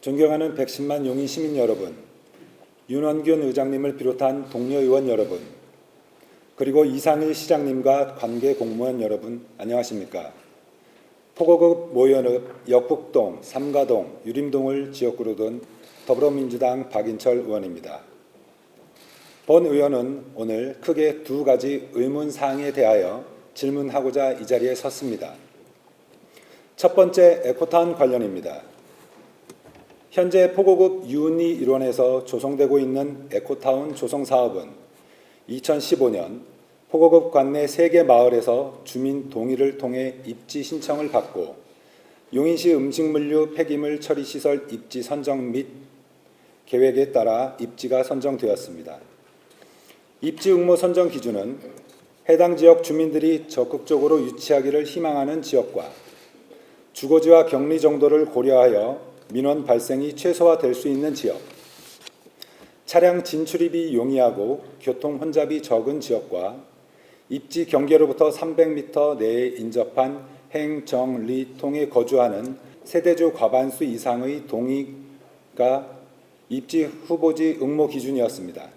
존경하는 110만 용인 시민 여러분, 윤원균 의장님을 비롯한 동료 의원 여러분, 그리고 이상일 시장님과 관계 공무원 여러분, 안녕하십니까? 포고급 모연읍 역북동, 삼가동, 유림동을 지역구로 둔 더불어민주당 박인철 의원입니다. 본 의원은 오늘 크게 두 가지 의문 사항에 대하여 질문하고자 이 자리에 섰습니다. 첫 번째 에코타운 관련입니다. 현재 포고급 유은리 일원에서 조성되고 있는 에코타운 조성 사업은 2015년 포고급 관내 3개 마을에서 주민 동의를 통해 입지 신청을 받고 용인시 음식물류 폐기물 처리 시설 입지 선정 및 계획에 따라 입지가 선정되었습니다. 입지 응모 선정 기준은 해당 지역 주민들이 적극적으로 유치하기를 희망하는 지역과 주거지와 격리 정도를 고려하여 민원 발생이 최소화될 수 있는 지역, 차량 진출입이 용이하고 교통 혼잡이 적은 지역과 입지 경계로부터 300m 내에 인접한 행정리통에 거주하는 세대주 과반수 이상의 동의가 입지 후보지 응모 기준이었습니다.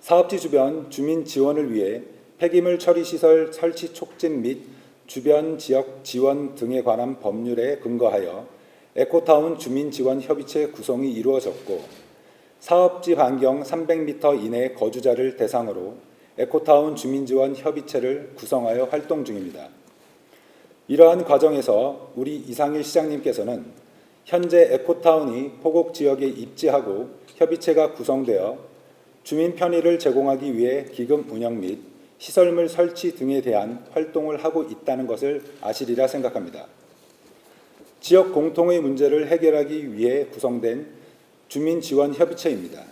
사업지 주변 주민 지원을 위해 폐기물 처리 시설 설치 촉진 및 주변 지역 지원 등에 관한 법률에 근거하여 에코타운 주민 지원 협의체 구성이 이루어졌고 사업지 반경 300m 이내 거주자를 대상으로 에코타운 주민 지원 협의체를 구성하여 활동 중입니다. 이러한 과정에서 우리 이상일 시장님께서는 현재 에코타운이 포곡 지역에 입지하고 협의체가 구성되어 주민 편의를 제공하기 위해 기금 운영 및 시설물 설치 등에 대한 활동을 하고 있다는 것을 아시리라 생각합니다. 지역 공통의 문제를 해결하기 위해 구성된 주민 지원 협의체입니다.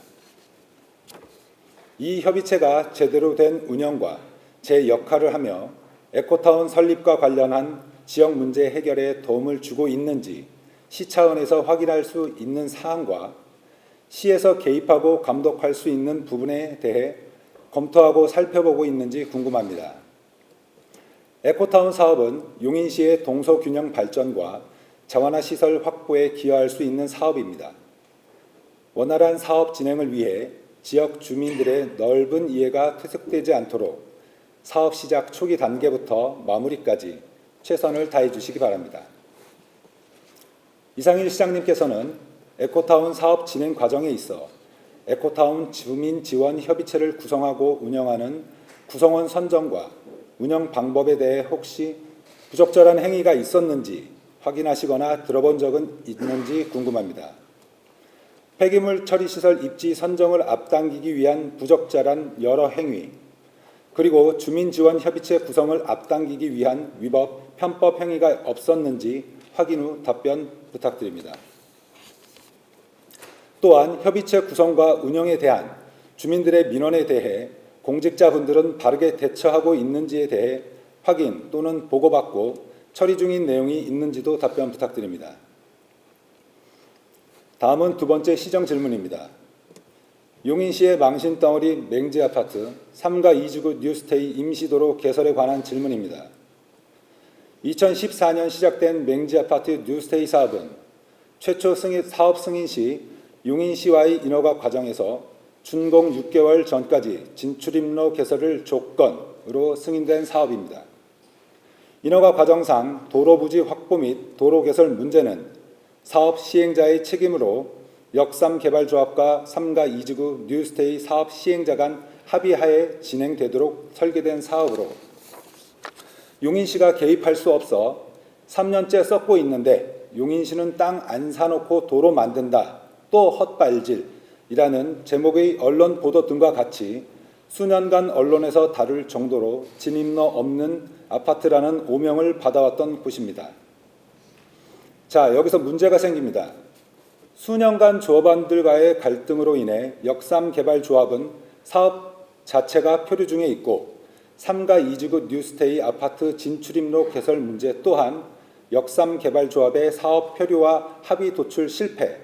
이 협의체가 제대로 된 운영과 제 역할을 하며 에코타운 설립과 관련한 지역 문제 해결에 도움을 주고 있는지 시 차원에서 확인할 수 있는 사항과 시에서 개입하고 감독할 수 있는 부분에 대해 검토하고 살펴보고 있는지 궁금합니다. 에코타운 사업은 용인시의 동서균형 발전과 자원화 시설 확보에 기여할 수 있는 사업입니다. 원활한 사업 진행을 위해 지역 주민들의 넓은 이해가 퇴색되지 않도록 사업 시작 초기 단계부터 마무리까지 최선을 다해 주시기 바랍니다. 이상일 시장님께서는 에코타운 사업 진행 과정에 있어 에코타운 주민 지원 협의체를 구성하고 운영하는 구성원 선정과 운영 방법에 대해 혹시 부적절한 행위가 있었는지 확인하시거나 들어본 적은 있는지 궁금합니다. 폐기물 처리 시설 입지 선정을 앞당기기 위한 부적절한 여러 행위, 그리고 주민 지원 협의체 구성을 앞당기기 위한 위법, 편법 행위가 없었는지 확인 후 답변 부탁드립니다. 또한 협의체 구성과 운영에 대한 주민들의 민원에 대해 공직자분들은 바르게 대처하고 있는지에 대해 확인 또는 보고받고 처리 중인 내용이 있는지도 답변 부탁드립니다. 다음은 두 번째 시정 질문입니다. 용인시의 망신 덩어리 맹지 아파트 3가 2지구 뉴스테이 임시도로 개설에 관한 질문입니다. 2014년 시작된 맹지 아파트 뉴스테이 사업은 최초 승인, 사업 승인 시 용인시와의 인허가 과정에서 준공 6개월 전까지 진출입로 개설을 조건으로 승인된 사업입니다. 인허가 과정상 도로 부지 확보 및 도로 개설 문제는 사업 시행자의 책임으로 역삼 개발조합과 3가 2지구 뉴스테이 사업 시행자 간 합의하에 진행되도록 설계된 사업으로 용인시가 개입할 수 없어 3년째 썩고 있는데 용인시는 땅 안 사놓고 도로 만든다 또 헛발질이라는 제목의 언론 보도 등과 같이 수년간 언론에서 다룰 정도로 진입로 없는 아파트라는 오명을 받아왔던 곳입니다. 자, 여기서 문제가 생깁니다. 수년간 조합원들과의 갈등으로 인해 역삼개발조합은 사업 자체가 표류 중에 있고 3가 2지구 뉴스테이 아파트 진출입로 개설 문제 또한 역삼개발조합의 사업 표류와 합의 도출 실패,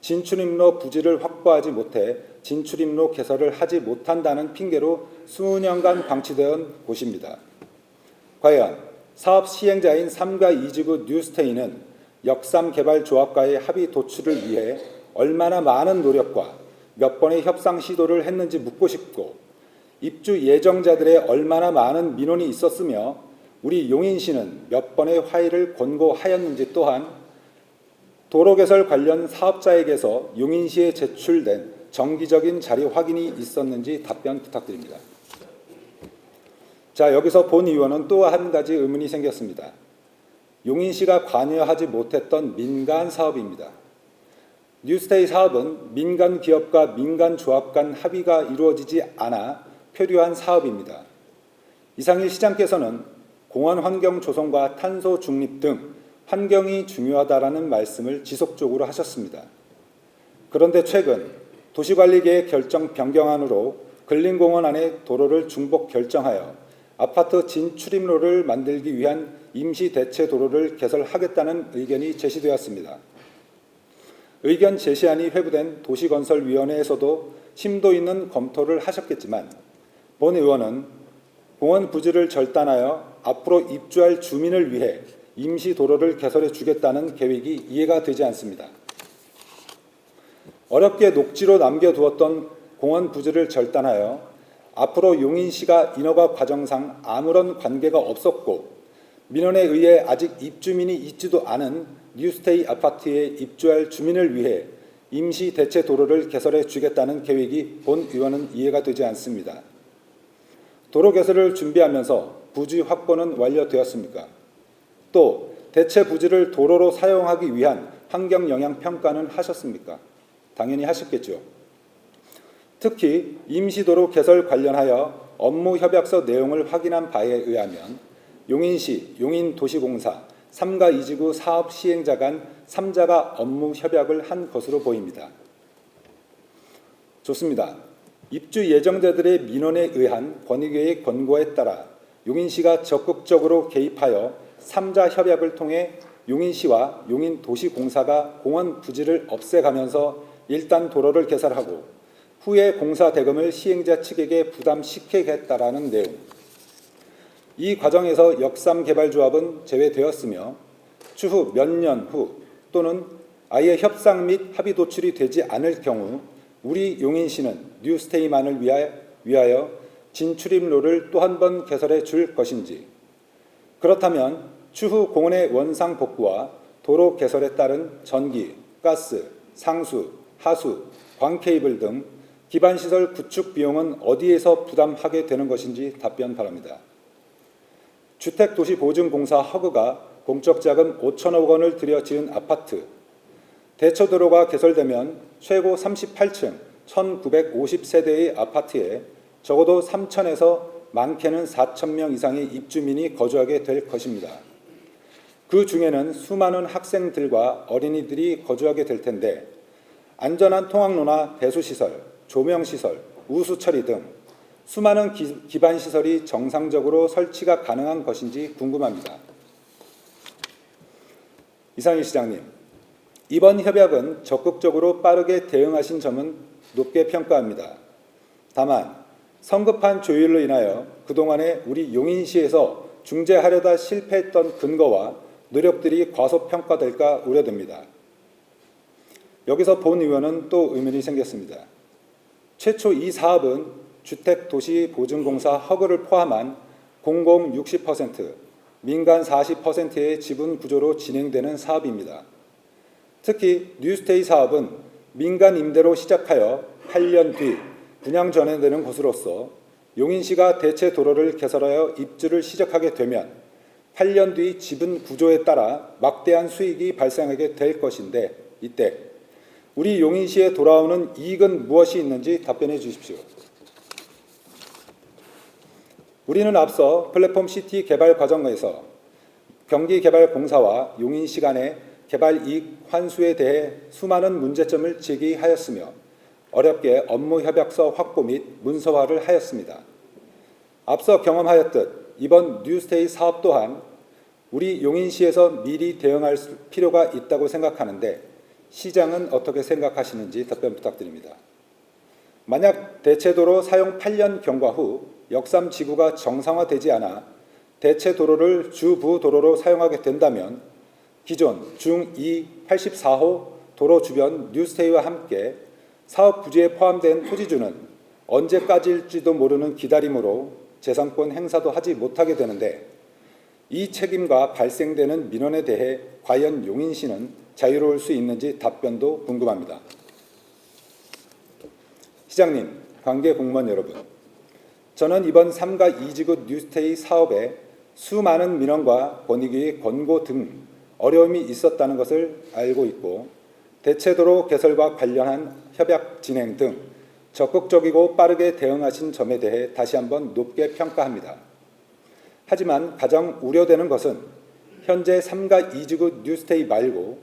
진출입로 부지를 확보하지 못해 진출입로 개설을 하지 못한다는 핑계로 수년간 방치되온 곳입니다. 과연 사업 시행자인 3가 2지구 뉴스테이는 역삼개발조합과의 합의 도출을 위해 얼마나 많은 노력과 몇 번의 협상 시도를 했는지 묻고 싶고 입주 예정자들의 얼마나 많은 민원이 있었으며 우리 용인시는 몇 번의 화해를 권고하였는지 또한 도로 개설 관련 사업자에게서 용인시에 제출된 정기적인 자료 확인이 있었는지 답변 부탁드립니다. 자, 여기서 본 의원은 또 한 가지 의문이 생겼습니다. 용인시가 관여하지 못했던 민간 사업입니다. 뉴스테이 사업은 민간 기업과 민간 조합 간 합의가 이루어지지 않아 표류한 사업입니다. 이상일 시장께서는 공원 환경 조성과 탄소 중립 등 환경이 중요하다라는 말씀을 지속적으로 하셨습니다. 그런데 최근 도시관리계획 결정 변경안으로 근린공원 안에 도로를 중복 결정하여 아파트 진출입로를 만들기 위한 임시 대체 도로를 개설하겠다는 의견이 제시되었습니다. 의견 제시안이 회부된 도시건설위원회에서도 심도 있는 검토를 하셨겠지만 본 의원은 공원 부지를 절단하여 앞으로 입주할 주민을 위해 임시 도로를 개설해 주겠다는 계획이 이해가 되지 않습니다. 어렵게 녹지로 남겨두었던 공원 부지를 절단하여 앞으로 용인시가 인허가 과정상 아무런 관계가 없었고 민원에 의해 아직 입주민이 있지도 않은 뉴스테이 아파트에 입주할 주민을 위해 임시 대체 도로를 개설해 주겠다는 계획이 본 의원은 이해가 되지 않습니다. 도로 개설을 준비하면서 부지 확보는 완료되었습니까? 또 대체 부지를 도로로 사용하기 위한 환경 영향 평가는 하셨습니까? 당연히 하셨겠죠. 특히 임시도로 개설 관련하여 업무 협약서 내용을 확인한 바에 의하면 용인시, 용인도시공사, 3가 이지구 사업 시행자 간 3자가 업무 협약을 한 것으로 보입니다. 좋습니다. 입주 예정자들의 민원에 의한 권익위의 권고에 따라 용인시가 적극적으로 개입하여 3자 협약을 통해 용인시와 용인도시공사가 공원 부지를 없애가면서 일단 도로를 개설하고 후에 공사 대금을 시행자 측에게 부담시키겠다라는 내용. 이 과정에서 역삼개발조합은 제외되었으며 추후 몇 년 후 또는 아예 협상 및 합의 도출이 되지 않을 경우 우리 용인시는 뉴스테이만을 위하여, 진출입로를 또 한 번 개설해 줄 것인지 그렇다면 추후 공원의 원상 복구와 도로 개설에 따른 전기, 가스, 상수, 하수, 광케이블 등 기반 시설 구축 비용은 어디에서 부담하게 되는 것인지 답변 바랍니다. 주택도시보증공사 허그가 공적 자금 5천억 원을 들여 지은 아파트 대처도로가 개설되면 최고 38층 1950세대의 아파트에 적어도 3천에서 많게는 4천 명 이상의 입주민이 거주하게 될 것입니다. 그 중에는 수많은 학생들과 어린이들이 거주하게 될 텐데 안전한 통학로나 배수시설, 조명시설, 우수처리 등 수많은 기, 반 시설이 정상적으로 설치가 가능한 것인지 궁금합니다. 이상희 시장님, 이번 협약은 적극적으로 빠르게 대응하신 점은 높게 평가합니다. 다만 성급한 조율로 인하여 그동안에 우리 용인시에서 중재하려다 실패했던 근거와 노력들이 과소평가될까 우려됩니다. 여기서 본 의원은 또 의문이 생겼습니다. 최초 이 사업은 주택도시보증공사 허그를 포함한 공공 60%, 민간 40%의 지분 구조로 진행되는 사업입니다. 특히 뉴스테이 사업은 민간 임대로 시작하여 8년 뒤 분양 전환되는 곳으로서 용인시가 대체 도로를 개설하여 입주를 시작하게 되면 8년 뒤 지분 구조에 따라 막대한 수익이 발생하게 될 것인데 이때 우리 용인시에 돌아오는 이익은 무엇이 있는지 답변해 주십시오. 우리는 앞서 플랫폼 시티 개발 과정에서 경기개발공사와 용인시 간의 개발 이익 환수에 대해 수많은 문제점을 제기하였으며 어렵게 업무 협약서 확보 및 문서화를 하였습니다. 앞서 경험하였듯 이번 뉴스테이 사업 또한 우리 용인시에서 미리 대응할 필요가 있다고 생각하는데 시장은 어떻게 생각하시는지 답변 부탁드립니다. 만약 대체도로 사용 8년 경과 후 역삼 지구가 정상화되지 않아 대체 도로를 주부 도로로 사용하게 된다면 기존 중2 84호 도로 주변 뉴스테이와 함께 사업 부지에 포함된 토지주는 언제까지일지도 모르는 기다림으로 재산권 행사도 하지 못하게 되는데 이 책임과 발생되는 민원에 대해 과연 용인시는 자유로울 수 있는지 답변도 궁금합니다. 시장님, 관계 공무원 여러분, 저는 이번 3가 2지구 뉴스테이 사업에 수많은 민원과 권익위의 권고 등 어려움이 있었다는 것을 알고 있고 대체도로 개설과 관련한 협약 진행 등 적극적이고 빠르게 대응하신 점에 대해 다시 한번 높게 평가합니다. 하지만 가장 우려되는 것은 현재 3가 2지구 뉴스테이 말고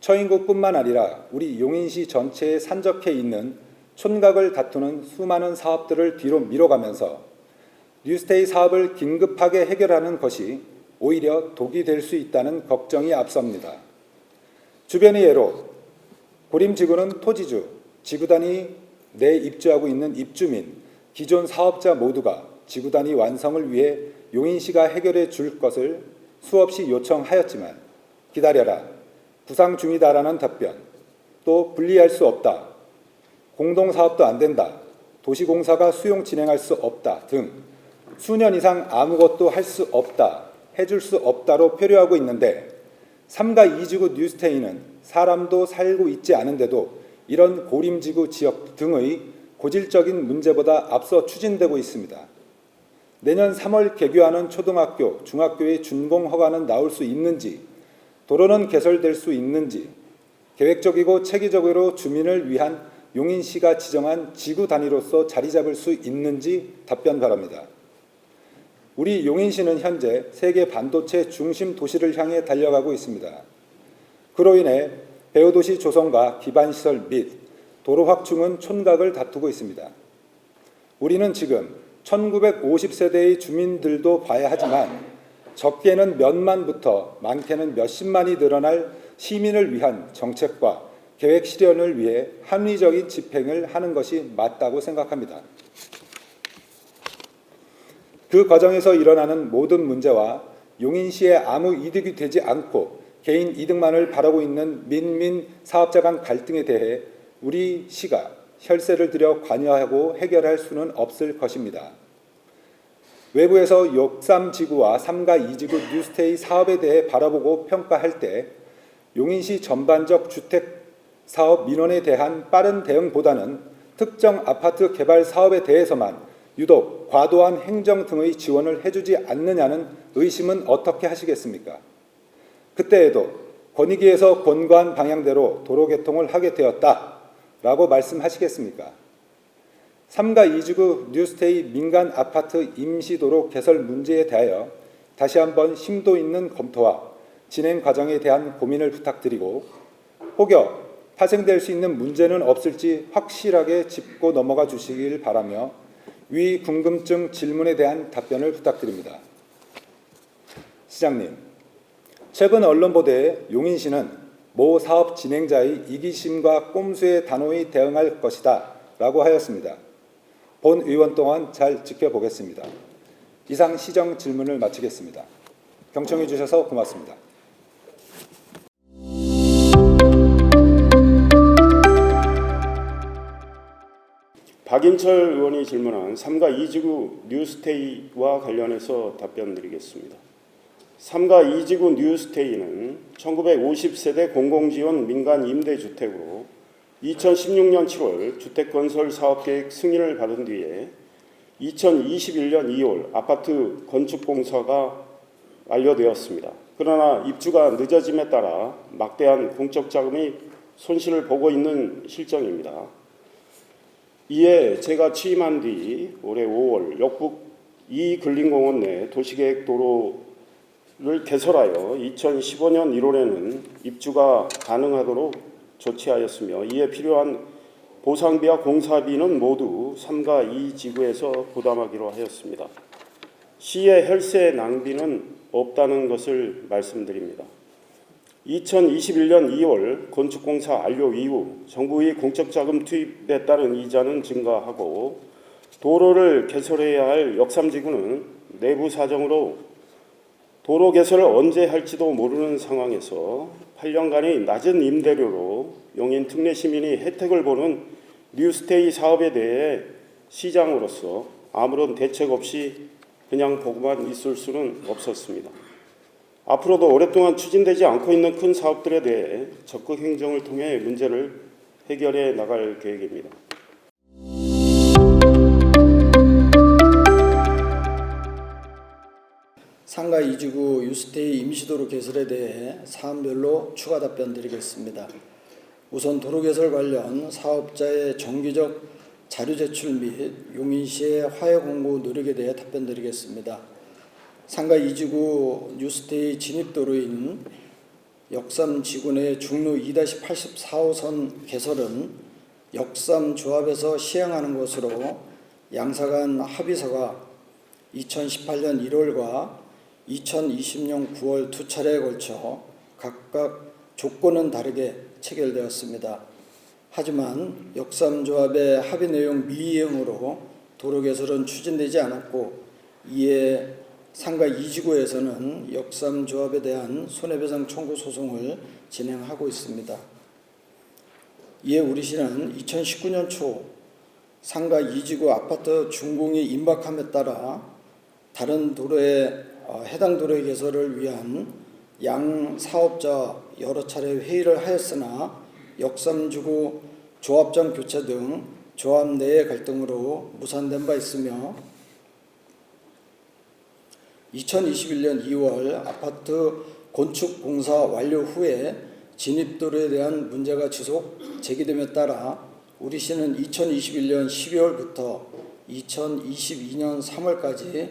처인구뿐만 아니라 우리 용인시 전체에 산적해 있는 촌각을 다투는 수많은 사업들을 뒤로 미뤄가면서 뉴스테이 사업을 긴급하게 해결하는 것이 오히려 독이 될 수 있다는 걱정이 앞섭니다. 주변의 예로 고림지구는 토지주, 지구단이 내 입주하고 있는 입주민, 기존 사업자 모두가 지구단위 완성을 위해 용인시가 해결해 줄 것을 수없이 요청하였지만 기다려라, 부상 중이다라는 답변, 또 분리할 수 없다, 공동사업도 안 된다, 도시공사가 수용 진행할 수 없다 등 수년 이상 아무것도 할 수 없다, 해줄 수 없다로 표류하고 있는데 삼가 이지구 뉴스테이는 사람도 살고 있지 않은데도 이런 고림지구 지역 등의 고질적인 문제보다 앞서 추진되고 있습니다. 내년 3월 개교하는 초등학교, 중학교의 준공 허가는 나올 수 있는지, 도로는 개설될 수 있는지, 계획적이고 체계적으로 주민을 위한 용인시가 지정한 지구 단위로서 자리 잡을 수 있는지 답변 바랍니다. 우리 용인시는 현재 세계 반도체 중심 도시를 향해 달려가고 있습니다. 그로 인해 배후도시 조성과 기반시설 및 도로 확충은 촌각을 다투고 있습니다. 우리는 지금 1950세대의 주민들도 봐야 하지만 적게는 몇만부터 많게는 몇십만이 늘어날 시민을 위한 정책과 계획 실현을 위해 합리적인 집행을 하는 것이 맞다고 생각합니다. 그 과정에서 일어나는 모든 문제와 용인시에 아무 이득이 되지 않고 개인 이득만을 바라고 있는 민민 사업자 간 갈등에 대해 우리 시가 혈세를 들여 관여하고 해결할 수는 없을 것입니다. 외부에서 63지구와 3가 2지구 뉴스테이 사업에 대해 바라보고 평가할 때 용인시 전반적 주택 사업 민원에 대한 빠른 대응보다는 특정 아파트 개발 사업에 대해서만 유독 과도한 행정 등의 지원을 해주지 않느냐는 의심은 어떻게 하시겠습니까? 그때에도 권익위에서 권고한 방향대로 도로 개통을 하게 되었다라고 말씀하시겠습니까? 3가 2지구 뉴스테이 민간 아파트 임시도로 개설 문제에 대하여 다시 한번 심도 있는 검토와 진행 과정에 대한 고민을 부탁드리고 혹여 파생될 수 있는 문제는 없을지 확실하게 짚고 넘어가 주시길 바라며 위 궁금증 질문에 대한 답변을 부탁드립니다. 시장님, 최근 언론 보도에 용인시는 모 사업 진행자의 이기심과 꼼수에 단호히 대응할 것이다 라고 하였습니다. 본 의원 동안 잘 지켜보겠습니다. 이상 시정 질문을 마치겠습니다. 경청해 주셔서 고맙습니다. 박인철 의원이 질문한 3가 2지구 뉴스테이와 관련해서 답변 드리겠습니다. 3가 2지구 뉴스테이는 1950세대 공공지원 민간 임대주택으로 2016년 7월 주택건설 사업계획 승인을 받은 뒤에 2021년 2월 아파트 건축공사가 완료되었습니다. 그러나 입주가 늦어짐에 따라 막대한 공적 자금이 손실을 보고 있는 실정입니다. 이에 제가 취임한 뒤 올해 5월 역북 이 근린공원 내 도시계획 도로 를 개설하여 2015년 1월에는 입주가 가능하도록 조치하였으며 이에 필요한 보상비와 공사비는 모두 3가 2 지구에서 부담하기로 하였습니다. 시의 혈세 낭비는 없다는 것을 말씀드립니다. 2021년 2월 건축공사 완료 이후 정부의 공적 자금 투입에 따른 이자는 증가하고 도로를 개설해야 할 역삼지구는 내부 사정으로 도로 개설을 언제 할지도 모르는 상황에서 8년간의 낮은 임대료로 용인 특례 시민이 혜택을 보는 뉴스테이 사업에 대해 시장으로서 아무런 대책 없이 그냥 보고만 있을 수는 없었습니다. 앞으로도 오랫동안 추진되지 않고 있는 큰 사업들에 대해 적극 행정을 통해 문제를 해결해 나갈 계획입니다. 이지구 유스테이 임시도로 개설에 대해 사안별로 추가 답변 드리겠습니다. 우선 도로 개설 관련 사업자의 정기적 자료 제출 및 용인시의 화해 공고 노력에 대해 답변 드리겠습니다. 상가 이지구 뉴스테이 진입도로인 역삼 지구내 중로 2-84호선 개설은 역삼 조합에서 시행하는 것으로 양사간 합의서가 2018년 1월과 2020년 9월 두 차례에 걸쳐 각각 조건은 다르게 체결되었습니다. 하지만 역삼조합의 합의 내용 미이행으로 도로 개설은 추진되지 않았고 이에 상가 이지구에서는 역삼조합에 대한 손해배상 청구 소송을 진행하고 있습니다. 이에 우리 시는 2019년 초 상가 이지구 아파트 준공이 임박함에 따라 다른 도로에 어, 해당 도로의 개설을 위한 양 사업자 여러 차례 회의를 하였으나 역삼주구 조합장 교체 등 조합 내의 갈등으로 무산된 바 있으며 2021년 2월 아파트 건축 공사 완료 후에 진입도로에 대한 문제가 지속 제기됨에 따라 우리 시는 2021년 12월부터 2022년 3월까지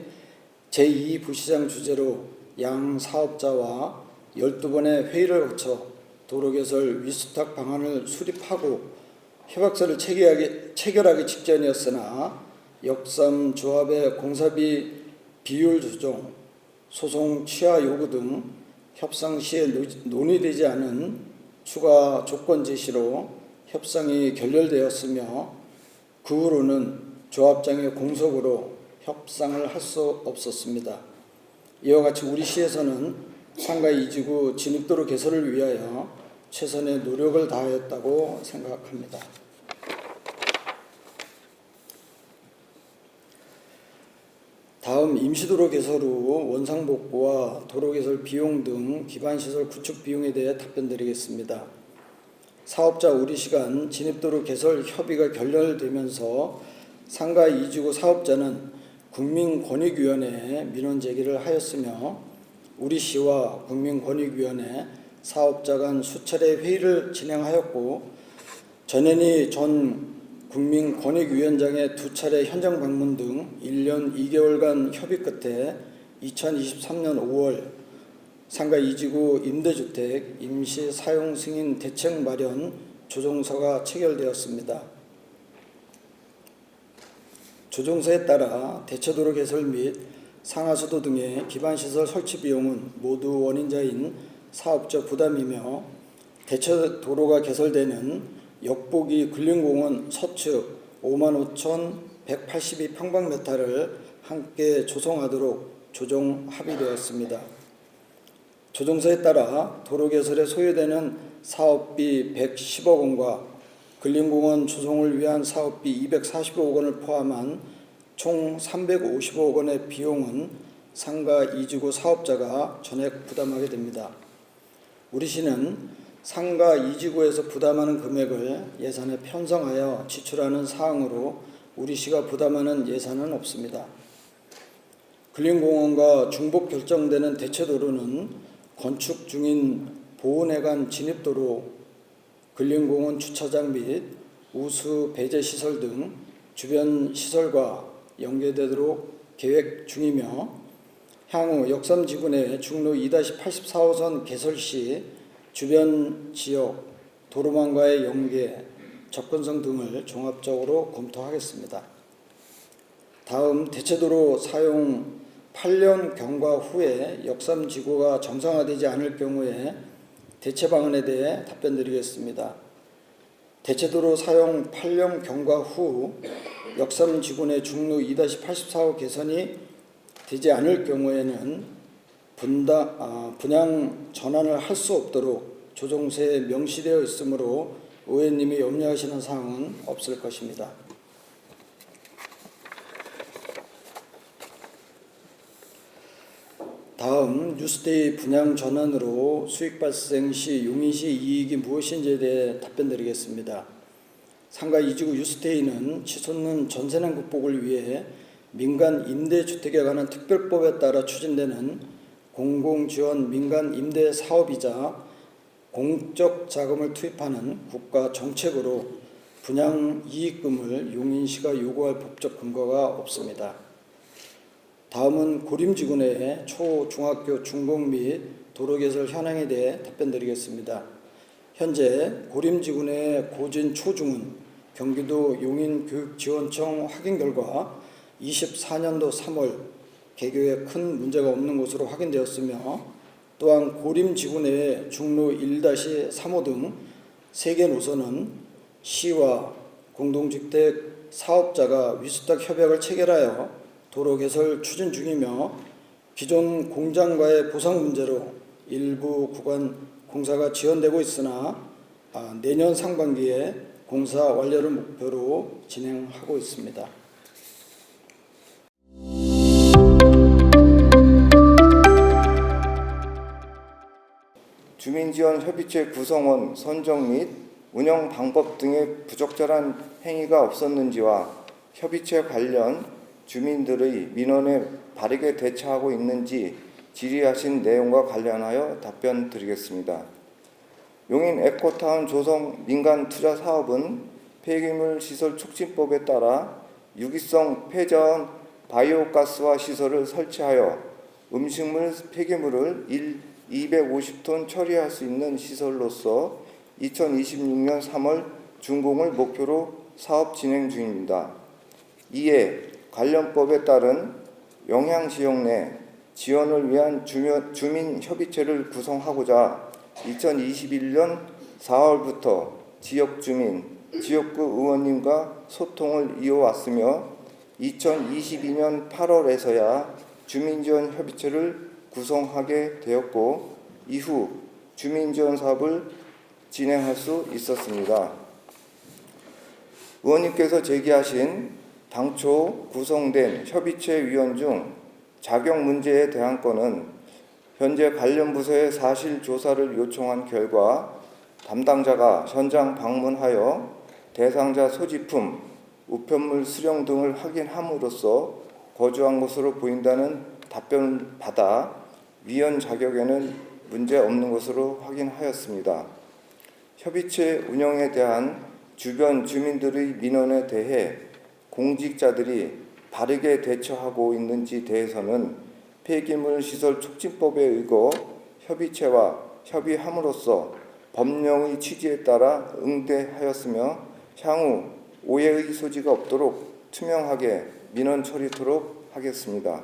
제2부시장 주재로 양 사업자와 12번의 회의를 거쳐 도로 개설 위수탁 방안을 수립하고 협약서를 체결하기, 체결하기 직전이었으나 역삼 조합의 공사비 비율 조정, 소송 취하 요구 등 협상 시에 노- 논의되지 않은 추가 조건 제시로 협상이 결렬되었으며 그 후로는 조합장의 공석으로 협상을 할 수 없었습니다. 이와 같이 우리 시에서는 상가 이지구 진입도로 개설을 위하여 최선의 노력을 다하였다고 생각합니다. 다음 임시도로 개설 후 원상복구와 도로 개설 비용 등 기반시설 구축 비용에 대해 답변드리겠습니다. 사업자 우리 시간 진입도로 개설 협의가 결렬되면서 상가 이지구 사업자는 국민권익위원회에 민원 제기를 하였으며 우리 시와 국민권익위원회 사업자 간 수차례 회의를 진행하였고 전현희 전 국민권익위원장의 두 차례 현장 방문 등 1년 2개월간 협의 끝에 2023년 5월 상가 이지구 임대주택 임시 사용 승인 대책 마련 조정서가 체결되었습니다. 조정서에 따라 대체도로 개설 및 상하수도 등의 기반시설 설치 비용은 모두 원인자인 사업자 부담이며 대체도로가 개설되는 역보기 근린공원 서측 5만 5,182 평방미터를 함께 조성하도록 조정 합의되었습니다. 조정서에 따라 도로 개설에 소요되는 사업비 110억 원과 근린공원 조성을 위한 사업비 245억 원을 포함한 총 355억 원의 비용은 상가 이지구 사업자가 전액 부담하게 됩니다. 우리 시는 상가 이지구에서 부담하는 금액을 예산에 편성하여 지출하는 사항으로 우리 시가 부담하는 예산은 없습니다. 근린공원과 중복 결정되는 대체 도로는 건축 중인 보훈회관 진입도로, 근린공원 주차장 및 우수 배제 시설 등 주변 시설과 연계되도록 계획 중이며 향후 역삼 지구 내 중로 2-84호선 개설 시 주변 지역 도로망과의 연계, 접근성 등을 종합적으로 검토하겠습니다. 다음 대체도로 사용 8년 경과 후에 역삼 지구가 정상화되지 않을 경우에 대체 방안에 대해 답변드리겠습니다. 대체도로 사용 8년 경과 후 역삼 지구 내 중로 2-84호 개선이 되지 않을 경우에는 분당, 아, 분양 전환을 할 수 없도록 조정세에 명시되어 있으므로 의원님이 염려하시는 사항은 없을 것입니다. 다음 뉴스데이 분양 전환으로 수익 발생 시 용인시 이익이 무엇인지에 대해 답변드리겠습니다. 상가 이지구 뉴스데이는 치솟는 전세난 극복을 위해 민간 임대주택에 관한 특별법에 따라 추진되는 공공지원 민간 임대 사업이자 공적 자금을 투입하는 국가 정책으로 분양 이익금을 용인시가 요구할 법적 근거가 없습니다. 다음은 고림지구내 초, 중학교, 중공 및 도로 개설 현황에 대해 답변드리겠습니다. 현재 고림지구 내 고진 초중은 경기도 용인교육지원청 확인 결과 24년도 3월 개교에 큰 문제가 없는 것으로 확인되었으며 또한 고림지구 내 중로 1-3호 등세개 노선은 시와 공동주택 사업자가 위수탁 협약을 체결하여 도로 개설 추진 중이며 기존 공장과의 보상 문제로 일부 구간 공사가 지연되고 있으나 아, 내년 상반기에 공사 완료를 목표로 진행하고 있습니다. 주민지원 협의체 구성원 선정 및 운영 방법 등의 부적절한 행위가 없었는지와 협의체 관련 주민들의 민원에 바르게 대처하고 있는지 질의하신 내용과 관련하여 답변 드리겠습니다. 용인 에코타운 조성 민간 투자 사업은 폐기물 시설 촉진법에 따라 유기성 폐전 바이오가스화 시설을 설치하여 음식물 폐기물을 1 250톤 처리할 수 있는 시설로서 2026년 3월 준공을 목표로 사업 진행 중입니다. 이에 관련법에 따른 영향지역 내 지원을 위한 주민, 주민협의체를 구성하고자 2021년 4월부터 지역 주민, 지역구 의원님과 소통을 이어왔으며 2022년 8월에서야 주민지원 협의체를 구성하게 되었고 이후 주민지원 사업을 진행할 수 있었습니다. 의원님께서 제기하신 당초 구성된 협의체 위원 중 자격 문제에 대한 건은 현재 관련 부서에 사실 조사를 요청한 결과 담당자가 현장 방문하여 대상자 소지품, 우편물 수령 등을 확인함으로써 거주한 것으로 보인다는 답변을 받아 위원 자격에는 문제 없는 것으로 확인하였습니다. 협의체 운영에 대한 주변 주민들의 민원에 대해 공직자들이 바르게 대처하고 있는지 대해서는 폐기물 시설 촉진법에 의거 협의체와 협의함으로써 법령의 취지에 따라 응대하였으며 향후 오해의 소지가 없도록 투명하게 민원 처리토록 하겠습니다.